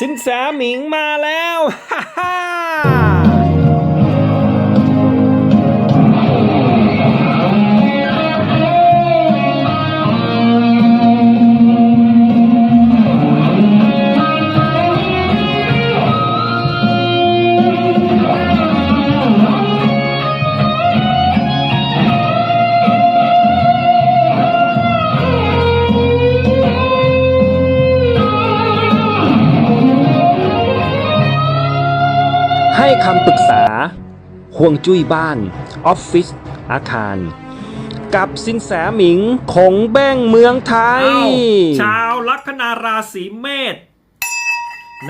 สินแสหมิงมาแล้วฮ่า ให้คำปรึกษาห่วงจุ้ยบ้าน ออฟฟิศอาคาร กับสินแสหมิงคงแบ้งเมืองไทย ชาวลัคนาราศีเมษ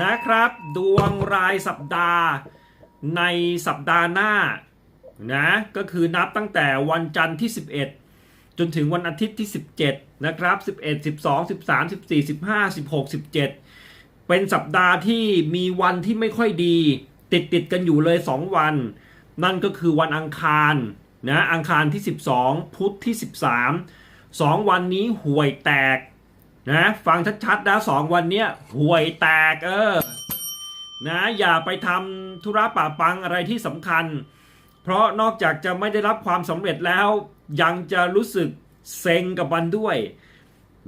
นะครับ ดวงรายสัปดาห์ ในสัปดาห์หน้านะก็คือนับตั้งแต่วันจันทร์ที่ 11 จนถึงวันอาทิตย์ที่ 17 นะครับ 11 12 13 14 15 16 17 เป็นสัปดาห์ที่มีวันที่ไม่ค่อยดี ติดติดๆกันอยู่เลย 2 วัน นั่นก็คือวันอังคารนะอังคารที่ 12 พุธที่ 13 2 วันนี้ห่วยแตกนะฟังชัดๆนะสองวันเนี้ยห่วยแตกเออนะอย่าไปทำธุระป่าปังอะไรที่สำคัญ เพราะนอกจากจะไม่ได้รับความสำเร็จแล้ว ยังจะรู้สึกเซ็งกับวันด้วย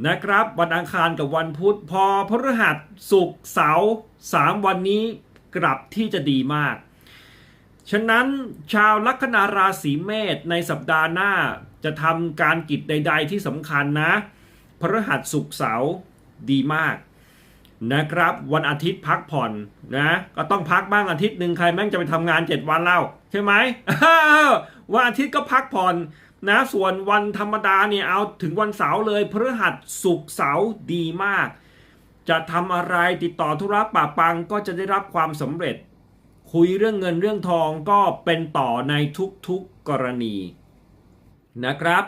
นะครับ วันอังคารกับวันพุธพอพฤหัสศุกร์เสาร์สามวันนี้ กลับที่จะดีมาก ฉะนั้นชาวลัคนาราศีเมษในสัปดาห์หน้าจะทำการกิจใด ๆ ที่สำคัญนะ พฤหัสศุกเสาร์ดีมากนะครับวันอาทิตย์พักผ่อนนะก็ต้องพักบ้างอาทิตย์หนึ่งใครแม่งจะไปทำงาน 7 วันเล่าใช่ไหมวันอาทิตย์ก็พักผ่อนนะส่วนวันธรรมดาเนี่ยเอาถึงวันเสาร์เลยพฤหัสศุกร์เสาร์ดีมาก จะทำอะไรติดต่อธุระป่าปังก็จะได้รับความสำเร็จ คุยเรื่องเงินเรื่องทองก็เป็นต่อในทุกๆกรณีนะครับ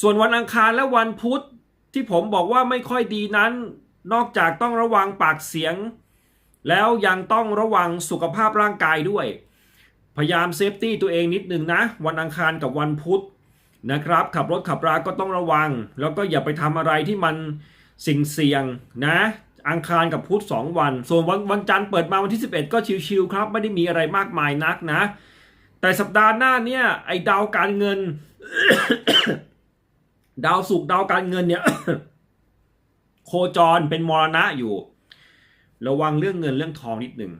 ส่วนวันอังคารและวันพุธที่ผมบอกว่าไม่ค่อยดีนั้น นอกจากต้องระวังปากเสียง แล้วยังต้องระวังสุขภาพร่างกายด้วย พยายามเซฟตี้ตัวเองนิดนึงนะ วันอังคารกับวันพุธนะครับ ขับรถขับราก็ต้องระวัง แล้วก็อย่าไปทำอะไรที่มัน สิ่งเสี่ยงนะอังคารกับพุธ2วัน ส่วนวันวันจันทร์เปิดมาวันที่ 11 ก็ชิวๆครับ ไม่ได้มีอะไรมากมายนักนะ แต่สัปดาห์หน้าเนี่ยไอ้ดาวการเงิน ดาวศุกดาวการเงินเนี่ย โคจรเป็นมรณะอยู่ ระวังเรื่องเงินเรื่องทองนิดหนึ่ง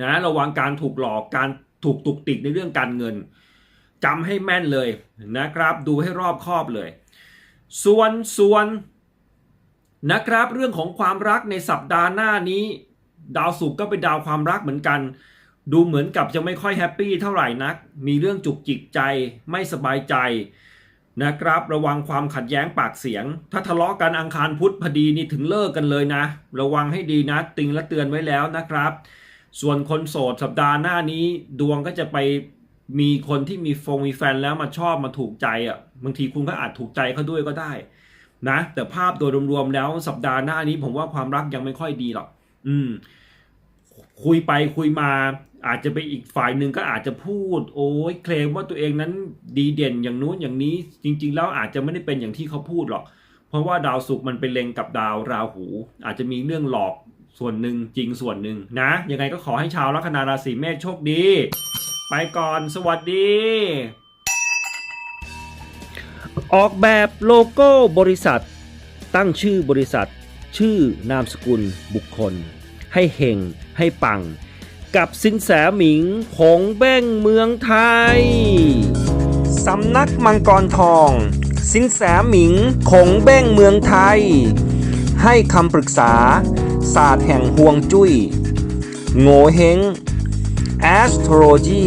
นะระวังการถูกหลอกการถูกตุกติกในเรื่องการเงินจำให้แม่นเลยนะครับ ดูให้รอบคอบเลย ส่วนส่วน นะครับ เรื่องของความรักในสัปดาห์หน้านี้ ดาวศุกร์ก็เป็นดาวความรักเหมือนกัน ดูเหมือนกับจะไม่ค่อยแฮปปี้เท่าไหร่นัก มีเรื่องจุกจิกใจไม่สบายใจนะครับ ระวังความขัดแย้งปากเสียง ถ้าทะเลาะกันอังคารพุธพอดีนี่ถึงเลิกกันเลยนะ ระวังให้ดีนะ ติงและเตือนไว้แล้วนะครับ ส่วนคนโสดสัปดาห์หน้านี้ ดวงก็จะไปมีคนที่มีฟงมีแฟนแล้วมาชอบมาถูกใจอะบางทีคุณก็อาจถูกใจเขาด้วยก็ได้ นะแต่ภาพโดยรวมๆแล้วสัปดาห์หน้านี้ผมว่าความรักยังไม่ค่อยดีหรอก อืม คุยไปคุยมา อาจจะไปอีกฝ่ายหนึ่งก็อาจจะพูด โอ้ยเคลมว่าตัวเองนั้นดีเด่นอย่างนู้นอย่างนี้ จริง ๆ แล้วอาจจะไม่ได้เป็นอย่างที่เขาพูดหรอก เพราะว่าดาวศุกร์มันไปเล็งกับดาวราหู อาจจะมีเรื่องหลอกส่วนหนึ่งจริงส่วนหนึ่งนะ ยังไงก็ขอให้ชาวลัคนาราศีเมษโชคดี ไปก่อนสวัสดี ออกแบบโลโก้บริษัท ตั้งชื่อบริษัท ชื่อนามสกุลบุคคล ให้เฮงให้ปัง กับสินแสหมิงผงเบ้งเมืองไทย สำนักมังกรทอง สินแสหมิงคงเบ้งเมืองไทย ให้คำปรึกษา ศาสตร์แห่งห่วงจุย้ยโง่เฮง astrology